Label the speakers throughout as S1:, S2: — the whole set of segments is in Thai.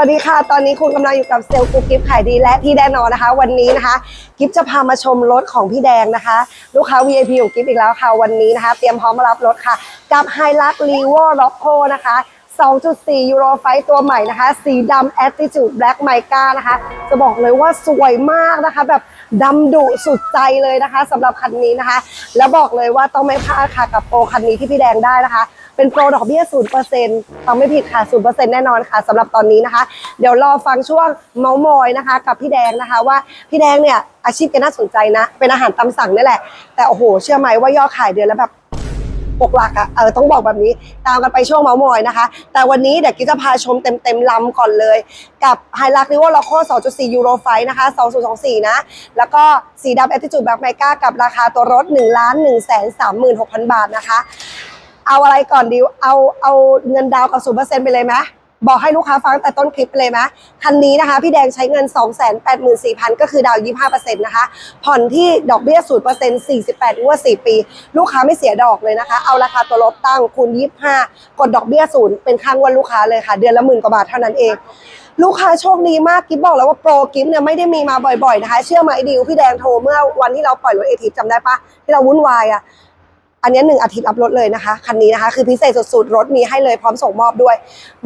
S1: วัสดีค่ะ ตอนนี้คุณกำลังอยู่กับเซลล์กุ๊กกิฟขายดีและที่แดนนอนนะคะ วันนี้นะคะ กิฟจะพามาชมรถของพี่แดงนะคะ ลูกค้า VIP ของกิฟอีกแล้วค่ะ วันนี้นะคะ เตรียมพร้อมมารับรถค่ะ กับ h i l u x r e v o r o c c o นะคะ 2.4 ยูโรไฟตัวใหม่นะคะ สีดำ Attitude Black Mica นะคะ จะบอกเลยว่าสวยมากนะคะ แบบดำดุสุดใจเลยนะคะสำหรับคันนี้นะคะ แล้วบอกเลยว่าต้องไม่พลาดค่ะกับโปรคันนี้ที่พี่แดงได้นะคะ เป็นโปรดอกเบี้ย0%ฟังไม่ผิดค่ะ0%แน่นอนค่ะสำหรับตอนนี้นะคะ เดี๋ยวรอฟังช่วงเมาส์มอยนะคะ กับพี่แดงนะคะว่าพี่แดงเนี่ยอาชีพแกน่าสนใจนะ เป็นอาหารตามสั่งนี่แหละ แต่โอ้โห เชื่อไหมว่ายอดขายเดือนแล้วแบบปกหลักอะเออต้องบอกแบบนี้ตามกันไปช่วงเมาส์มอยนะคะ แต่วันนี้เดี๋ยวกิจจะพาชมเต็มเต็มๆลำก่อนเลย กับไฮลักริวอลโค2.4 ยูโรไฟนะคะ2024 นะ แล้วก็สีดำ Attitude Black Mica กับราคาตัวรถ1ล้าน1 3 6 0 0 0 บาทนะคะ เอาอะไรก่อนดิวเอาเอาเงินดาวกับศูน์กับ0%ไปเลยไหมบอกให้ลูกค้าฟังแต่ต้นคลิปไปเลยไหมคันนี้นะคะพี่แดงใช้เงิน 284,000 ก็คือดาวน์25%นะคะ ผ่อนที่ดอกเบี้ย 0% 48งวด4ปี ลูกค้าไม่เสียดอกเลยนะคะ เอาราคาตัวรถตั้งคูณ 25 กดดอกเบี้ยศูนย์เป็นค่างวดลูกค้าเลยค่ะ เดือนละหมื่นกว่าบาทเท่านั้นเอง ลูกค้าโชคดีมากกิฟบอกแล้วว่าโปรกิฟเนี่ยไม่ได้มีมาบ่อยๆนะคะ เชื่อไหมดิวพี่แดงโทรเมื่อวันที่เราปล่อยรถเอทีจำได้ปะที่เราวุ่นวายอะ อันนี้หนึ่งอาทิตย์รับรถเลยนะคะ คันนี้นะคะ คือพิเศษสุดๆ รถมีให้เลยพร้อมส่งมอบด้วย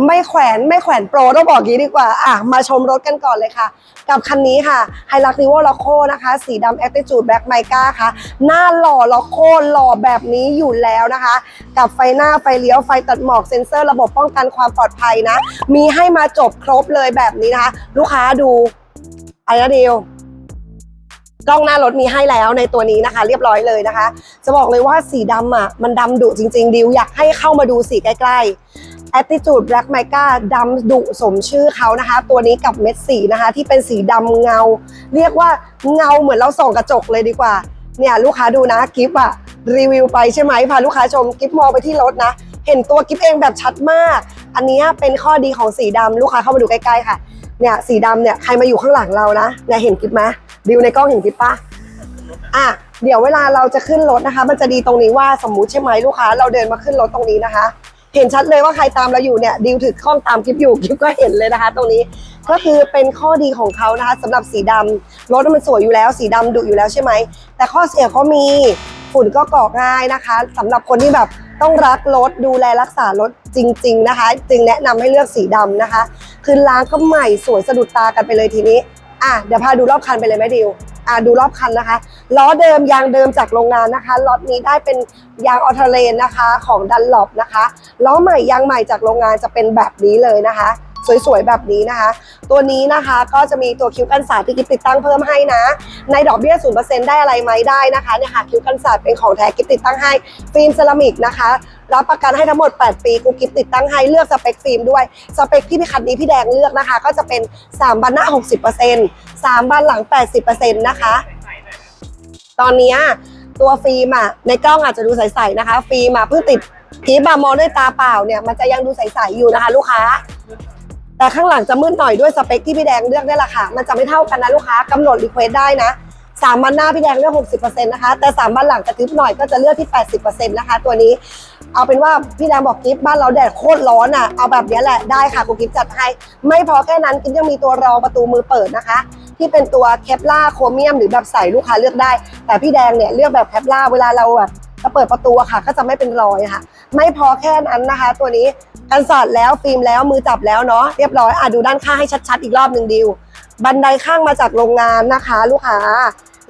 S1: ไม่แขวนไม่แขวนโปรต้องบอกงี้ดีกว่า อะ มาชมรถกันก่อนเลยค่ะ กับคันนี้ค่ะไฮลักริโวล็อกโคนะคะ สีดำ Attitude Black Mica ค่ะ หน้าหล่อล็อกโคหล่อแบบนี้อยู่แล้วนะคะ กับไฟหน้าไฟเลี้ยวไฟตัดหมอกเซ็นเซอร์ระบบป้องกันความปลอดภัยนะ มีให้มาจบครบเลยแบบนี้นะคะ ลูกค้าดูอะไรนะเดียว กล้องหน้ารถมีให้แล้วในตัวนี้นะคะ เรียบร้อยเลยนะคะ จะบอกเลยว่าสีดำอะมันดำดุจริง ๆ ดิวอยากให้เข้ามาดูสีใกล้ ๆ Attitude Black Mica ดำดุสมชื่อเขานะคะ ตัวนี้กับเม็ดสีนะคะ ที่เป็นสีดำเงา เรียกว่าเงาเหมือนเราส่องกระจกเลยดีกว่า เนี่ยลูกค้าดูนะกิฟอะรีวิวไปใช่ไหมพาลูกค้าชมกิฟมองไปที่รถนะ เห็นตัวกิฟเองแบบชัดมาก อันนี้เป็นข้อดีของสีดำลูกค้าเข้ามาดูใกล้ๆค่ะ เนี่ยสีดำเนี่ยใครมาอยู่ข้างหลังเรานะเนี่ยเห็นกิฟไหม ดิวในกล้องเห็นกิฟปะอะเดี๋ยวเวลาเราจะขึ้นรถนะคะ มันจะดีตรงนี้ว่าสมมุติใช่ไหมลูกค้า เราเดินมาขึ้นรถตรงนี้นะคะ เห็นชัดเลยว่าใครตามเราอยู่เนี่ยดิวถือกล้องตามคลิปอยู่คลิปก็เห็นเลยนะคะ ตรงนี้ก็คือเป็นข้อดีของเขานะคะสำหรับสีดำรถมันสวยอยู่แล้ว สีดำดุอยู่แล้วใช่ไหมแต่ข้อเสียเขามีฝุ่นก็เกาะง่ายนะคะสำหรับคนที่แบบต้องรักรถดูแลรักษารถจริง ๆนะคะ จึงแนะนำให้เลือกสีดำนะคะ คือล้างก็ใหม่สวยสะดุดตากันไปเลยทีนี้ อะเดี๋ยวพาดูรอบคันไปเลยไหมดิวอะดูรอบคันนะคะล้อเดิมยางเดิมจากโรงงานนะคะล็อตนี้ได้เป็นยางออเทเลนนะคะ ของดันหลบนะคะล้อใหม่ยางใหม่จากโรงงานจะเป็นแบบนี้เลยนะคะ สวยๆ แบบนี้นะคะ ตัวนี้นะคะก็จะมีตัวคิ้วกันสาดที่กิฟติดตั้งเพิ่มให้นะ ในดอกเบี้ย0%ได้อะไรไหมได้นะคะเนี่ยค่ะคิ้วกันสาดเป็นของแท้กิฟติดตั้งให้ฟิล์มเซรามิกนะคะ รับประกันให้ทั้งหมด 8 ปีกูกิฟติดตั้งให้เลือกสเปคฟิล์มด้วยสเปคที่พี่คันนี้พี่แดงเลือกนะคะ ก็จะเป็น 3 บันหน้า 60% 3 บันหลัง 80%นะคะ ตอนนี้ตัวฟิล์มอะในกล้องอาจจะดูใสๆนะคะ ฟิล์มอะเพิ่งติดกีบามองด้วยตาเปล่าเนี่ยมันจะยังดูใสๆอยู่นะคะ ลูกค้า แต่ข้างหลังจะมืดหน่อยด้วยสเปคที่พี่แดงเลือกได้ละค่ะ มันจะไม่เท่ากันนะลูกค้ากำหนดรีเควสได้นะสามบันหน้าพี่แดงเลือก60%นะคะ แต่สามบันหลังจะทิปหน่อยก็จะเลือกที่80%นะคะ ตัวนี้ เอาเป็นว่าพี่แดงบอกกิฟบ้านเราแดดโคตรร้อนอะ เอาแบบนี้แหละได้ค่ะกูกิฟจัดให้ ไม่พอแค่นั้นกิฟยังมีตัวรองประตูมือเปิดนะคะ ที่เป็นตัวแคปล่าโครเมียมหรือแบบใส่ลูกค้าเลือกได้ แต่พี่แดงเนี่ยเลือกแบบแคปล่าเวลาเราแบบจะเปิดประตูอะค่ะ ก็จะไม่เป็นรอยค่ะ ไม่พอแค่นั้นนะคะ ตัวนี้กันสาดแล้วฟิล์มแล้วมือจับแล้วเนาะเรียบร้อยอะดูด้านข้างให้ชัดๆ อีกรอบหนึ่งดิว บันไดข้างมาจากโรงงานนะคะ ลูกค้า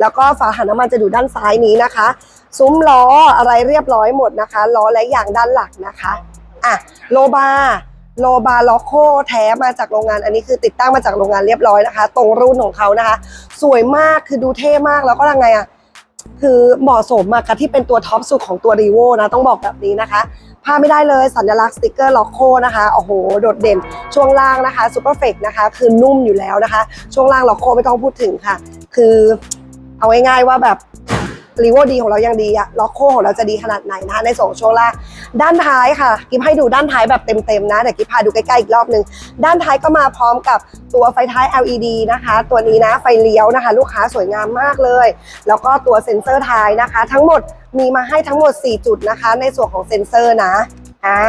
S1: แล้วก็ฝาหันน้ำมันจะอยู่ด้านซ้ายนี้นะคะ ซุ้มล้ออะไรเรียบร้อยหมดนะคะล้อและอย่างด้านหลังนะคะอะโลบาโลบาล็อกโคแท้มาจากโรงงานอันนี้คือติดตั้งมาจากโรงงานเรียบร้อยนะคะ ตรงรุ่นของเขานะคะ สวยมากคือดูเท่มากแล้วก็ยังไงอะ คือเหมาะสมมากกับที่เป็นตัวท็อปสุดของตัวรีโวนะ ต้องบอกแบบนี้นะคะพลาดไม่ได้เลยสัญลักษณ์สติกเกอร์ล็อกโคนะคะโอ้โห โดดเด่น ช่วงล่างนะคะซูเปอร์เฟกนะคะ คือนุ่มอยู่แล้วนะคะ ช่วงล่างล็อกโคไม่ต้องพูดถึงค่ะ คือเอาง่ายๆว่าแบบ รีโวดีของเรายังดีอะล็อกโคของเราจะดีขนาดไหนนะคะในส่วนของช่วงล่าด้านท้ายค่ะกิฟให้ดูด้านท้ายแบบเต็มๆนะเดี๋ยวกิฟพาดูใกล้ๆอีกรอบหนึ่งด้านท้ายก็มาพร้อมกับตัวไฟท้าย LED นะคะ ตัวนี้นะไฟเลี้ยวนะคะ ลูกค้าสวยงามมากเลย แล้วก็ตัวเซ็นเซอร์ท้ายนะคะ ทั้งหมดมีมาให้ทั้งหมด 4 จุดนะคะ ในส่วนของเซ็นเซอร์นะอ่า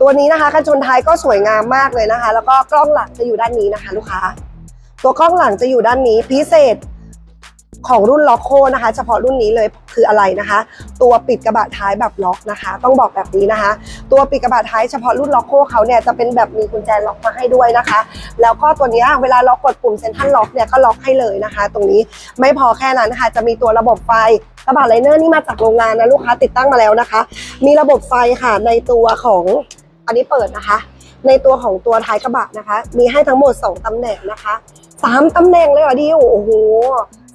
S1: ตัวนี้นะคะกันชนท้ายก็สวยงามมากเลยนะคะ แล้วก็กล้องหลังจะอยู่ด้านนี้นะคะ ลูกค้า ตัวกล้องหลังจะอยู่ด้านนี้พิเศษ ของรุ่นล็อกโคนะคะ เฉพาะรุ่นนี้เลยคืออะไรนะคะ ตัวปิดกระบะท้ายแบบล็อกนะคะ ต้องบอกแบบนี้นะคะ ตัวปิดกระบะท้ายเฉพาะรุ่นล็อกโคเขาเนี่ยจะเป็นแบบมีกุญแจล็อกมาให้ด้วยนะคะ แล้วก็ตัวนี้เวลาเรากดปุ่มเซ็นทรัลล็อกเนี่ยก็ล็อกให้เลยนะคะ ตรงนี้ไม่พอแค่นั้นนะคะจะมีตัวระบบไฟกระบะไลเนอร์นี่มาจากโรงงานนะลูกค้าติดตั้งมาแล้วนะคะ มีระบบไฟค่ะในตัวของอันนี้เปิดนะคะ ในตัวของตัวท้ายกระบะนะคะ มีให้ทั้งหมด 2ตำแหน่งนะคะสามตำแหน่งเลยเหรอดิวโอ้โห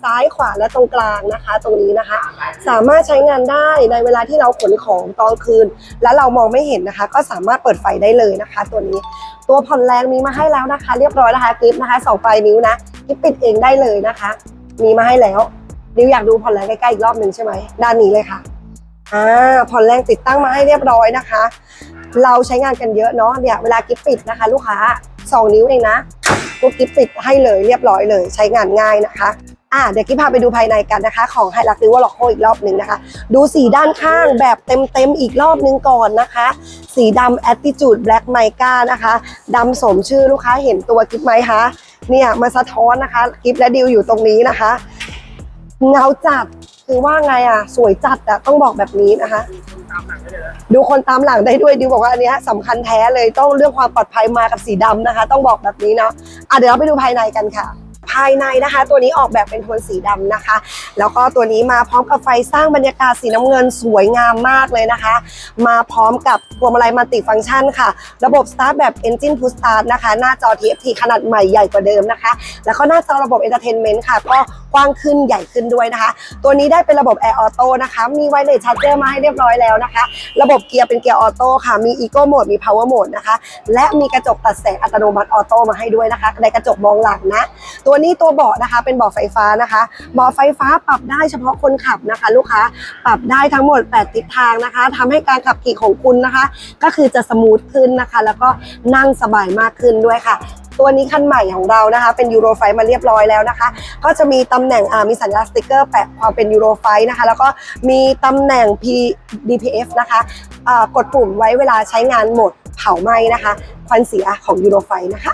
S1: ซ้ายขวาและตรงกลางนะคะ ตรงนี้นะคะ สามารถใช้งานได้ในเวลาที่เราขนของตอนคืน แล้วเรามองไม่เห็นนะคะ ก็สามารถเปิดไฟได้เลยนะคะ ตัวนี้ตัวผ่อนแรงมีมาให้แล้วนะคะ เรียบร้อยนะคะกริปนะคะสองปลายนิ้วนะกริปปิดเองได้เลยนะคะ มีมาให้แล้วดิวอยากดูผ่อนแรงใกล้ๆอีกรอบหนึ่งใช่ไหมด้านนี้เลยค่ะอ่าผ่อนแรงติดตั้งมาให้เรียบร้อยนะคะ เราใช้งานกันเยอะเนาะเนี่ยเวลากิฟปิดนะคะ ลูกค้าสองนิ้วเองนะกูกิฟปิดให้เลยเรียบร้อยเลย ใช้งานง่ายนะคะ อ่าเดี๋ยวกิ๊บพาไปดูภายในกันนะคะ ของไฮลักซิวอลล็อกโคอีกรอบหนึ่งนะคะ ดูสีด้านข้างแบบเต็มๆอีกรอบนึงก่อนนะคะ สีดำ Attitude Black Mica นะคะดำสมชื่อลูกค้าเห็นตัวกิ๊บไหมคะเนี่ยมาสะท้อนนะคะกิ๊บและดิวอยู่ตรงนี้นะคะ เงาจัดคือว่าไงอะ สวยจัดอะต้องบอกแบบนี้นะคะ ดูคนตามหลังได้ด้วยดิวบอกว่าอันนี้สำคัญแท้เลยต้องเรื่องความปลอดภัยมากับสีดำนะคะ ต้องบอกแบบนี้เนาะอะเดี๋ยวเราไปดูภายในกันค่ะ ภายในนะคะ ตัวนี้ออกแบบเป็นโทนสีดำนะคะ แล้วก็ตัวนี้มาพร้อมกับไฟสร้างบรรยากาศสีน้ำเงินสวยงามมากเลยนะคะ มาพร้อมกับพวงมาลัยมัลติฟังก์ชันค่ะ ระบบ Start แบบ Engine Push Start นะคะ หน้าจอ TFT ขนาดใหม่ใหญ่กว่าเดิมนะคะ แล้วก็หน้าจอระบบ Entertainment ค่ะ ก็กว้างขึ้นใหญ่ขึ้นด้วยนะคะ ตัวนี้ได้เป็นระบบ Air Auto นะคะ มีไวเลสชาร์เจอร์มาให้เรียบร้อยแล้วนะคะ ระบบเกียร์เป็นเกียร์ออโต้ค่ะ มี Eco Mode มี Power Mode นะคะ และมีกระจกตัดแสงอัตโนมัติออโต้มาให้ด้วยนะคะ ในกระจกมองหลังนะ ตัวนี้ตัวเบาะนะคะ เป็นเบาะไฟฟ้านะคะเบาะไฟฟ้าปรับได้เฉพาะคนขับนะคะ ลูกค้าปรับได้ทั้งหมด 8 ทิศทางนะคะทำให้การขับขี่ของคุณนะคะ ก็คือจะสมูทขึ้นนะคะ แล้วก็นั่งสบายมากขึ้นด้วยค่ะตัวนี้คันใหม่ของเรานะคะ เป็นยูโรไฟมาเรียบร้อยแล้วนะคะ ก็จะมีตำแหน่งอ่ามีสัญลักษณ์สติกเกอร์แปะความเป็นยูโรไฟนะคะ แล้วก็มีตำแหน่ง P DPF นะคะอ่ากดปุ่มไว้เวลาใช้งานโหมดเผาไหม้นะคะ ควันเสียของยูโรไฟนะคะ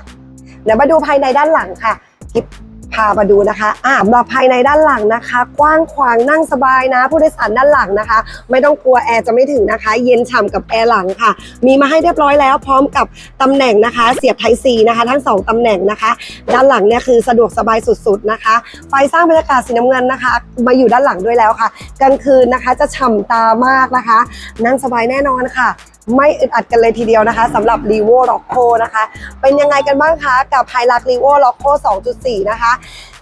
S1: เดี๋ยวมาดูภายในด้านหลังค่ะ กิบพามาดูนะคะ อ่ามาภายในด้านหลังนะคะ กว้างขวางนั่งสบายนะ ผู้โดยสารด้านหลังนะคะ ไม่ต้องกลัวแอร์จะไม่ถึงนะคะ เย็นฉ่ำกับแอร์หลังค่ะ มีมาให้เรียบร้อยแล้วพร้อมกับตำแหน่งนะคะ เสียบไทซีนะคะ ทั้งสองตำแหน่งนะคะ ด้านหลังเนี่ยคือสะดวกสบายสุดๆนะคะ ไฟสร้างบรรยากาศสีน้ำเงินนะคะ มาอยู่ด้านหลังด้วยแล้วค่ะ กลางคืนนะคะจะฉ่ำตามากนะคะ นั่งสบายแน่นอนค่ะ ไม่อึดอัดกันเลยทีเดียวนะคะสำหรับ r e v o r o c c o นะคะ เป็นยังไงกันบ้างคะ กับ h i l u x r e v o r o c c o 2.4 นะคะ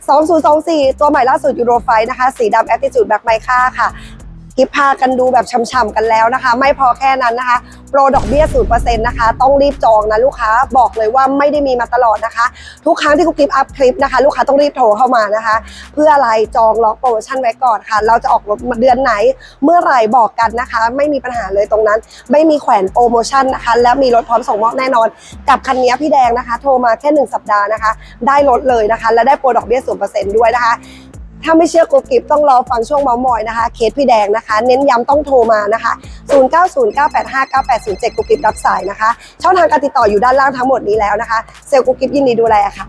S1: 2024 ตัวใหม่ล่าสุดยูโรไฟนะคะ สีดำ Attitude Black Mica ค่ะ กิฟพากันดูแบบช่ำๆกันแล้วนะคะ ไม่พอแค่นั้นนะคะ โปรดอกเบี้ย0%นต์นะคะ ต้องรีบจองนะลูกค้าบอกเลยว่าไม่ได้มีมาตลอดนะคะ ทุกครั้งที่กุ๊กกิฟอัพคลิปนะคะ ลูกค้าต้องรีบโทรเข้ามานะคะ เพื่ออะไรจองล็อกโปรโมชั่นไว้ก่อนค่ะ เราจะออกรถเดือนไหนเมื่อไหร่บอกกันนะคะ ไม่มีปัญหาเลยตรงนั้น ไม่มีแขวนโปรโมชั่นนะคะ แล้วมีรถพร้อมส่งมอบแน่นอน กับคันนี้พี่แดงนะคะ โทรมาแค่ 1 สัปดาห์นะคะ ได้รถเลยนะคะ และได้โปรดอกเบี้ย0%ด้วยนะคะ ถ้าไม่เชื่อกูกิฟต้องรอฟังช่วงเมามอยนะคะ เคสพี่แดงนะคะ เน้นย้ำต้องโทรมานะคะ 0909859807กูกิฟรับสายนะคะ ช่องทางการติดต่ออยู่ด้านล่างทั้งหมดนี้แล้วนะคะ เซลล์กูกิฟยินดีดูแลค่ะ